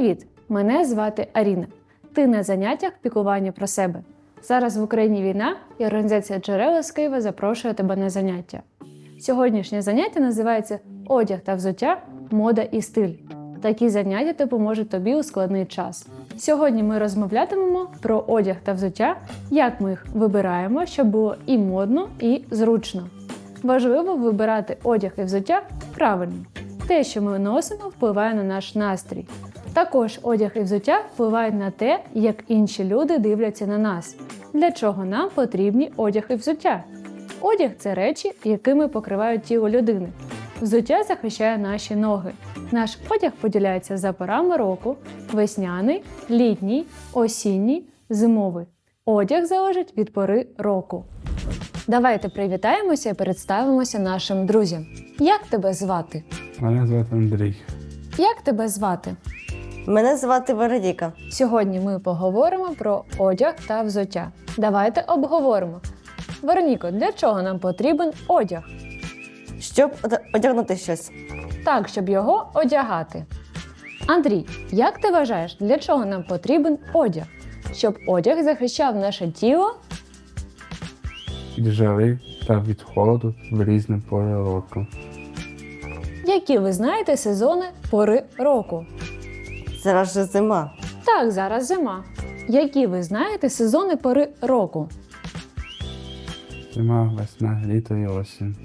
Привіт! Мене звати Аріна. Ти на заняттях піклування про себе. Зараз в Україні війна і організація Джерела з Києва запрошує тебе на заняття. Сьогоднішнє заняття називається Одяг та взуття, мода і стиль. Такі заняття допоможуть тобі у складний час. Сьогодні ми розмовлятимемо про одяг та взуття, як ми їх вибираємо, щоб було і модно, і зручно. Важливо вибирати одяг і взуття правильно. Те, що ми носимо, впливає на наш настрій. Також одяг і взуття впливають на те, як інші люди дивляться на нас. Для чого нам потрібні одяг і взуття? Одяг це речі, якими покривають тіло людини. Взуття захищає наші ноги. Наш одяг поділяється за порами року: весняний, літній, осінній, зимовий. Одяг залежить від пори року. Давайте привітаємося і представимося нашим друзям. Як тебе звати? Мене звати Андрій. Як тебе звати? Мене звати Вероніка. Сьогодні ми поговоримо про одяг та взуття. Давайте обговоримо. Вероніко, для чого нам потрібен одяг? Щоб одягнути щось. Так, щоб його одягати. Андрій, як ти вважаєш, для чого нам потрібен одяг? Щоб одяг захищав наше тіло? Від жари та від холоду в різні пори року. Які ви знаєте сезони пори року? Зараз же зима. Так, зараз зима. Які ви знаєте сезони пори року? Зима, весна, літо і осінь.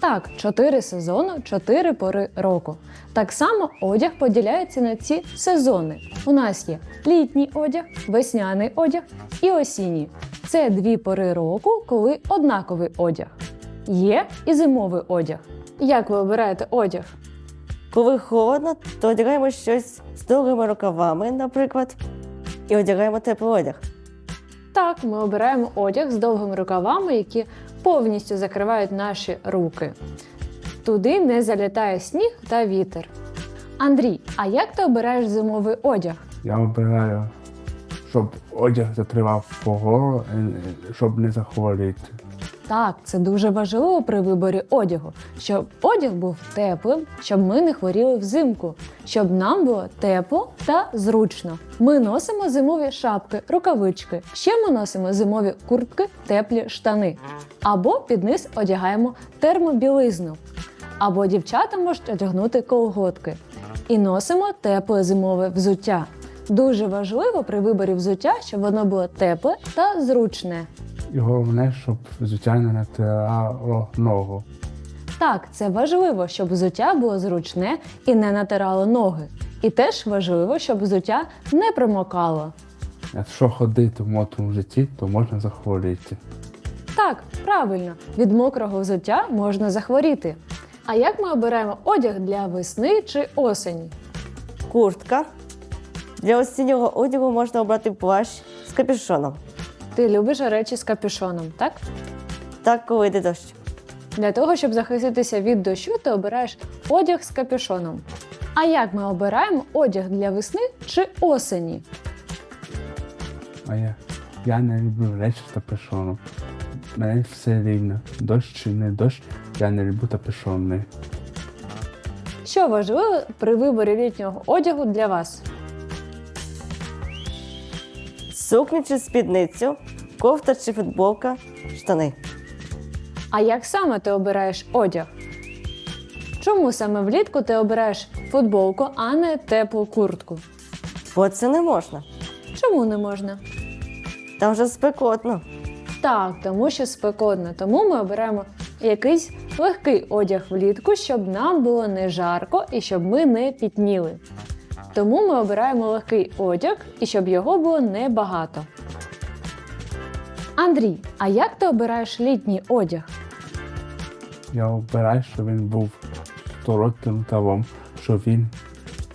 Так, чотири сезони, чотири пори року. Так само одяг поділяється на ці сезони. У нас є літній одяг, весняний одяг і осінній. Це дві пори року, коли однаковий одяг. Є і зимовий одяг. Як ви обираєте одяг? Коли холодно, то одягаємо щось з довгими рукавами, наприклад, і одягаємо теплий одяг. Так, ми обираємо одяг з довгими рукавами, які повністю закривають наші руки. Туди не залітає сніг та вітер. Андрій, а як ти обираєш зимовий одяг? Я обираю, щоб одяг затривав погоду, е, щоб не захворіти. Так, це дуже важливо при виборі одягу, щоб одяг був теплим, щоб ми не хворіли взимку, щоб нам було тепло та зручно. Ми носимо зимові шапки, рукавички. Ще ми носимо зимові куртки, теплі штани. Або під низ одягаємо термобілизну. Або дівчата можуть одягнути колготки. І носимо тепле зимове взуття. Дуже важливо при виборі взуття, щоб воно було тепле та зручне. І головне, щоб взуття не натирало ногу. Так, це важливо, щоб взуття було зручне і не натирало ноги. І теж важливо, щоб взуття не промокало. Якщо ходити в мокрому житті, то можна захворіти. Так, правильно, від мокрого взуття можна захворіти. А як ми обираємо одяг для весни чи осені? Куртка. Для осіннього одягу можна обрати плащ з капюшоном. Ти любиш речі з капюшоном, так? Так, коли йде дощ. Для того, щоб захиститися від дощу, ти обираєш одяг з капюшоном. А як ми обираємо одяг для весни чи осені? А я, я не люблю речі з капюшоном. Мене все рівно. Дощ чи не дощ, я не люблю капюшони. Що важливо при виборі літнього одягу для вас? Сукню чи спідницю, кофта чи футболка, штани. А як саме ти обираєш одяг? Чому саме влітку ти обираєш футболку, а не теплу куртку? Бо це не можна. Чому не можна? Там вже спекотно. Так, тому що спекотно. Тому ми обираємо якийсь легкий одяг влітку, щоб нам було не жарко і щоб ми не пітніли. Тому ми обираємо легкий одяг і щоб його було небагато. Андрій, а як ти обираєш літній одяг? Я обираю, щоб він був коротким тавом, щоб він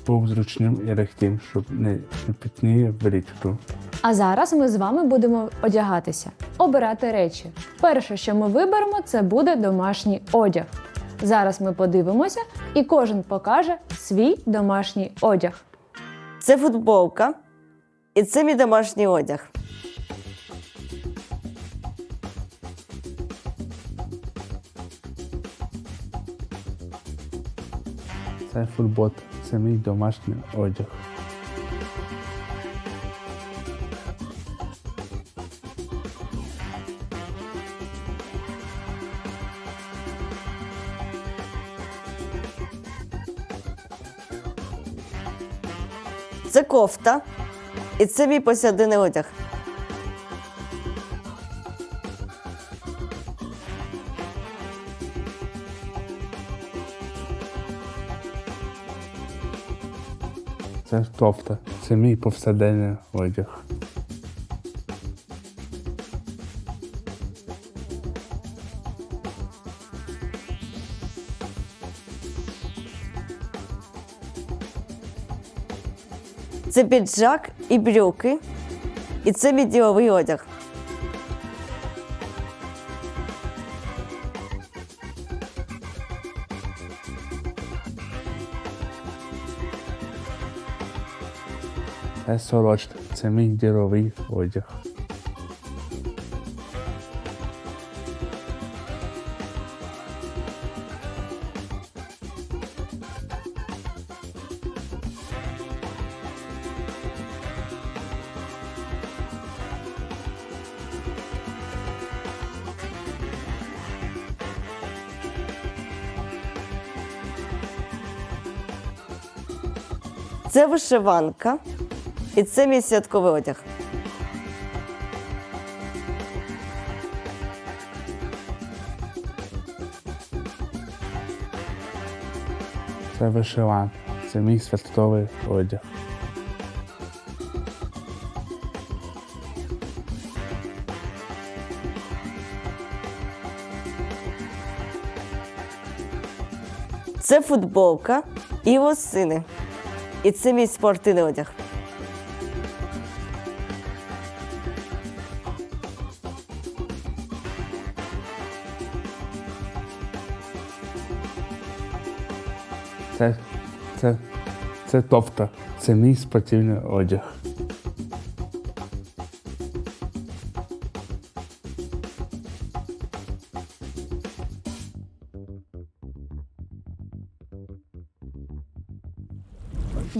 був зручним і легким, щоб не, пітніє влітку. А зараз ми з вами будемо одягатися, обирати речі. Перше, що ми виберемо, це буде домашній одяг. Зараз ми подивимося, і кожен покаже свій домашній одяг. Це футболка. І це мій домашній одяг. Це футбот, це мій домашній одяг. Кофта. І це мій повсякденний одяг. Це кофта. Це мій повсякденний одяг. Це піджак і брюки. І це відділовий одяг. Це сорочка. Це мій діловий одяг. Вишиванка. І це мій святковий одяг. Це вишиван. Це мій святковий одяг. Це футболка і лосини. І це мій спортивний одяг. Це, це, це тофта. Це мій спортивний одяг.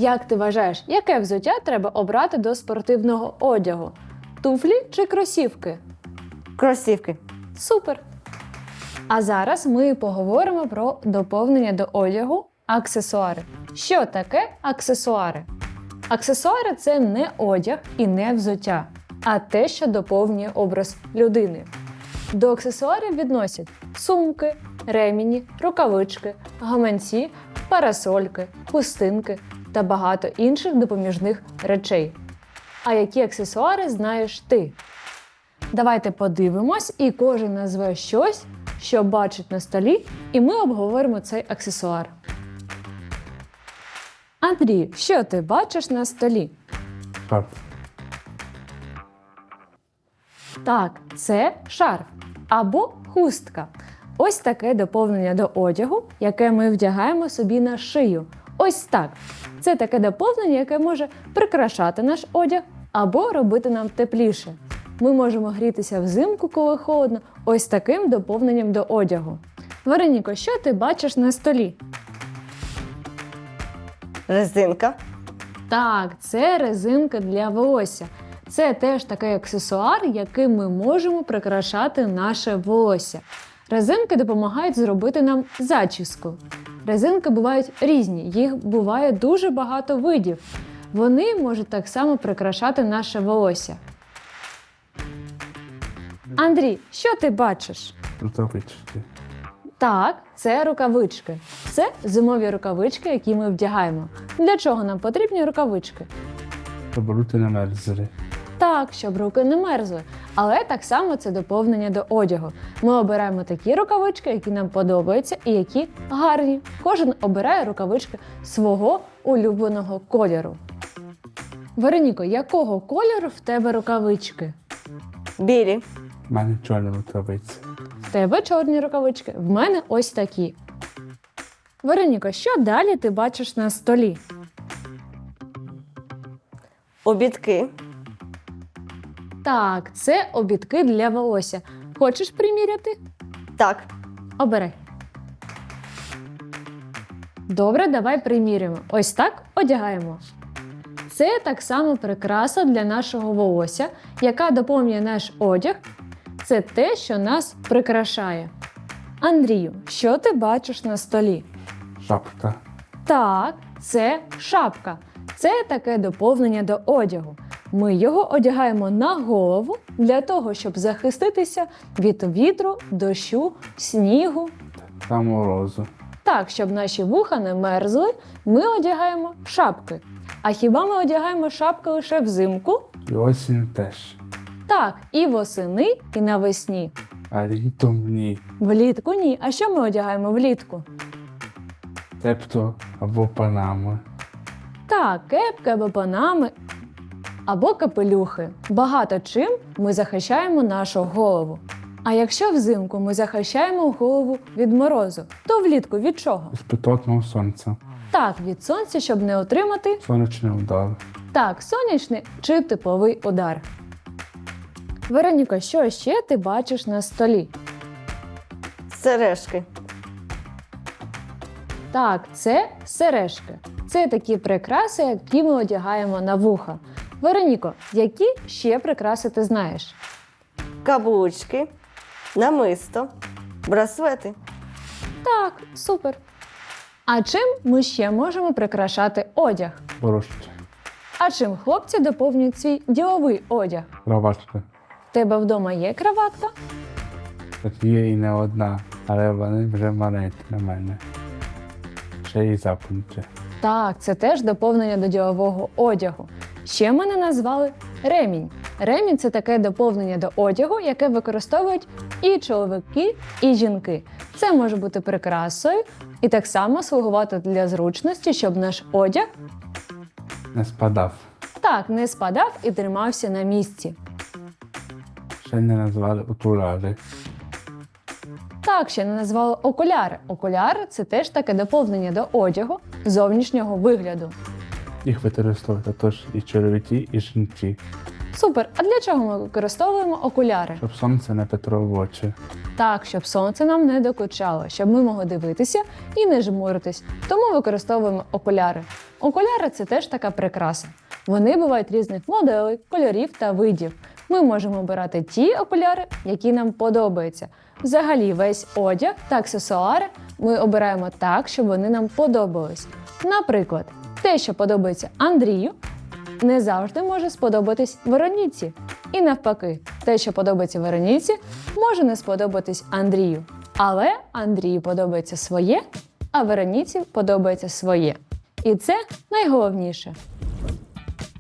Як ти вважаєш, яке взуття треба обрати до спортивного одягу? Туфлі чи кросівки? Кросівки. Супер! А зараз ми поговоримо про доповнення до одягу аксесуари. Що таке аксесуари? Аксесуари це не одяг і не взуття, а те, що доповнює образ людини. До аксесуарів відносять сумки, ремені, рукавички, гаманці, парасольки, хустинки та багато інших допоміжних речей. А які аксесуари знаєш ти? Давайте подивимось, і кожен назве щось, що бачить на столі, і ми обговоримо цей аксесуар. Андрій, що ти бачиш на столі? Шарф. Так, це шарф або хустка. Ось таке доповнення до одягу, яке ми вдягаємо собі на шию. Ось так. Це таке доповнення, яке може прикрашати наш одяг або робити нам тепліше. Ми можемо грітися взимку, коли холодно, ось таким доповненням до одягу. Вероніко, що ти бачиш на столі? Резинка. Так, це резинка для волосся. Це теж такий аксесуар, яким ми можемо прикрашати наше волосся. Резинки допомагають зробити нам зачіску. Резинки бувають різні, їх буває дуже багато видів. Вони можуть так само прикрашати наше волосся. Андрій, що ти бачиш? Рукавички. Так, це рукавички. Це зимові рукавички, які ми вдягаємо. Для чого нам потрібні рукавички? Щоб руки не мерзли. Так, щоб руки не мерзли. Але так само це доповнення до одягу. Ми обираємо такі рукавички, які нам подобаються і які гарні. Кожен обирає рукавички свого улюбленого кольору. Вероніко, якого кольору в тебе рукавички? Білі. У мене чорні рукавиці. В тебе чорні рукавички, в мене ось такі. Вероніко, що далі ти бачиш на столі? Обідки. Так, це обідки для волосся. Хочеш приміряти? Так. Обирай. Добре, давай приміряємо. Ось так одягаємо. Це так само прикраса для нашого волосся, яка доповнює наш одяг. Це те, що нас прикрашає. Андрію, що ти бачиш на столі? Шапка. Так, це шапка. Це таке доповнення до одягу. Ми його одягаємо на голову для того, щоб захиститися від вітру, дощу, снігу. та морозу. Так, щоб наші вуха не мерзли, ми одягаємо шапки. А хіба ми одягаємо шапки лише взимку? І осінь теж. Так, і восени, і навесні. А літом ні. Влітку ні. А що ми одягаємо влітку? Тобто або панами. Так, кепки або панами, або капелюхи. Багато чим ми захищаємо нашу голову. А якщо взимку ми захищаємо голову від морозу, то влітку від чого? З питотного сонця. Так, від сонця, щоб не отримати Сонячний удар. так, сонячний чи тепловий удар. Вероніко, що ще ти бачиш на столі? Сережки. Так, це сережки. Це такі прикраси, які ми одягаємо на вуха. Вероніко, які ще прикраси ти знаєш? Каблучки, намисто, браслети. Так, супер. А чим ми ще можемо прикрашати одяг? Борощі. А чим хлопці доповнюють свій діловий одяг? Кроватка. В тебе вдома є краватка? Так є і не одна, але вони вже маленькі на мене. Ще й запнуті. Так, це теж доповнення до ділового одягу. Ще мене назвали ремінь. Ремінь це таке доповнення до одягу, яке використовують і чоловіки, і жінки. Це може бути прикрасою і так само слугувати для зручності, щоб наш одяг Не спадав. так не спадав і тримався на місці. Ще не назвали окуляри. Так, ще не назвали окуляри. Окуляри це теж таке доповнення до одягу зовнішнього вигляду. Їх використовують також і чоловіки, і жінки, Супер! А для чого ми використовуємо окуляри? щоб сонце не петрило в очі. Так, щоб сонце нам не докучало, щоб ми могли дивитися і не жмуритись. Тому використовуємо окуляри. Окуляри це теж така прикраса. Вони бувають різних моделей, кольорів та видів. Ми можемо обирати ті окуляри, які нам подобаються. Взагалі, весь одяг та аксесуари ми обираємо так, щоб вони нам подобались. Наприклад, те, що подобається Андрію, не завжди може сподобатись Вероніці. І навпаки, те, що подобається Вероніці, може не сподобатись Андрію. Але Андрію подобається своє, а Вероніці подобається своє. І це найголовніше.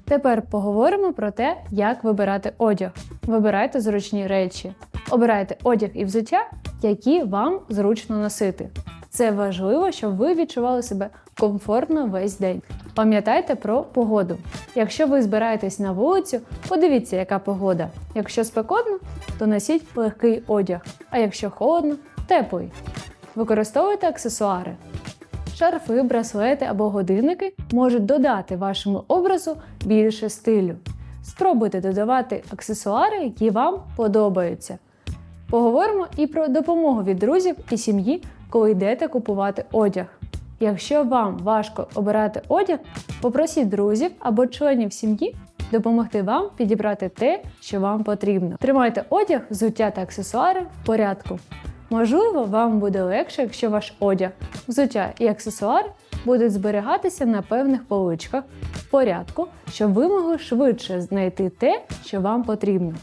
Тепер поговоримо про те, як вибирати одяг. Вибирайте зручні речі. Обирайте одяг і взуття, які вам зручно носити. Це важливо, щоб ви відчували себе комфортно весь день. Пам'ятайте про погоду. Якщо ви збираєтесь на вулицю, подивіться, яка погода. Якщо спекотно, то носіть легкий одяг, а якщо холодно теплий. Використовуйте аксесуари. Шарфи, браслети або годинники можуть додати вашому образу більше стилю. Спробуйте додавати аксесуари, які вам подобаються. Поговоримо і про допомогу від друзів і сім'ї, коли йдете купувати одяг. Якщо вам важко обирати одяг, попросіть друзів або членів сім'ї допомогти вам підібрати те, що вам потрібно. Тримайте одяг, взуття та аксесуари в порядку. Можливо, вам буде легше, якщо ваш одяг, взуття і аксесуари будуть зберігатися на певних поличках в порядку, щоб ви могли швидше знайти те, що вам потрібно.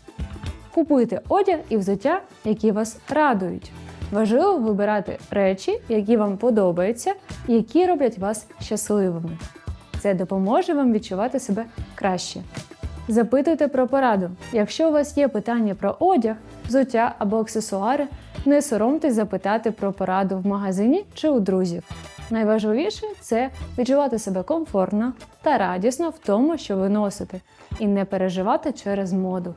Купуйте одяг і взуття, які вас радують. Важливо вибирати речі, які вам подобаються, які роблять вас щасливими. Це допоможе вам відчувати себе краще. Запитуйте про пораду. Якщо у вас є питання про одяг, взуття або аксесуари, не соромтесь запитати про пораду в магазині чи у друзів. Найважливіше це відчувати себе комфортно та радісно в тому, що ви носите, і не переживати через моду.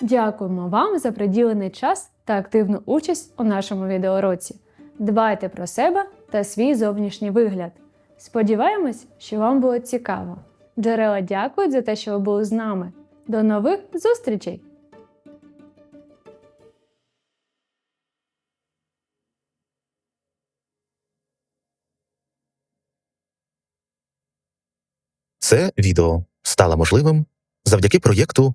Дякуємо вам за приділений час та активну участь у нашому відеоуроці. Дбайте про себе та свій зовнішній вигляд. Сподіваємось, що вам було цікаво. Джерела дякують за те, що ви були з нами. До нових зустрічей! Це відео стало можливим завдяки проєкту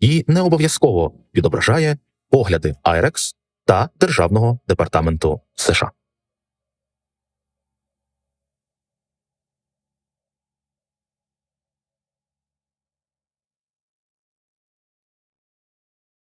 і не обов'язково відображає погляди IREX та Державного департаменту США.